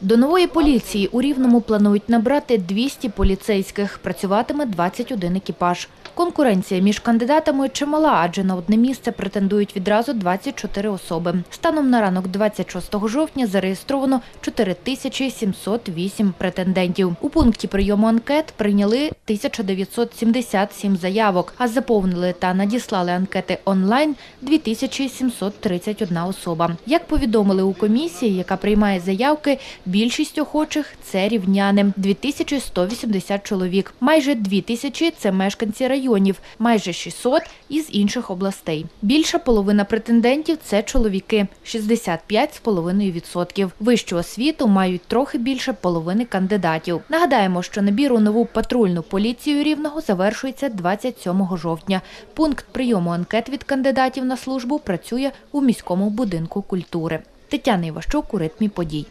До нової поліції у Рівному планують набрати 200 поліцейських. Працюватиме 21 екіпаж. Конкуренція між кандидатами чимала, адже на одне місце претендують відразу 24 особи. Станом на ранок 26 жовтня зареєстровано 4708 претендентів. У пункті прийому анкет прийняли 1977 заявок, а заповнили та надіслали анкети онлайн 2731 особа. Як повідомили у комісії, яка приймає заявки, більшість охочих це рівняни 2180 чоловік. Майже 2000 – це мешканці районів, майже 600 – із інших областей. Більша половина претендентів це чоловіки 65,5%. Вищу освіту мають трохи більше половини кандидатів. Нагадаємо, що набір у нову патрульну поліцію рівного завершується 27 жовтня. Пункт прийому анкет від кандидатів на службу працює у міському будинку культури. Тетяна Іващук у ритмі подій.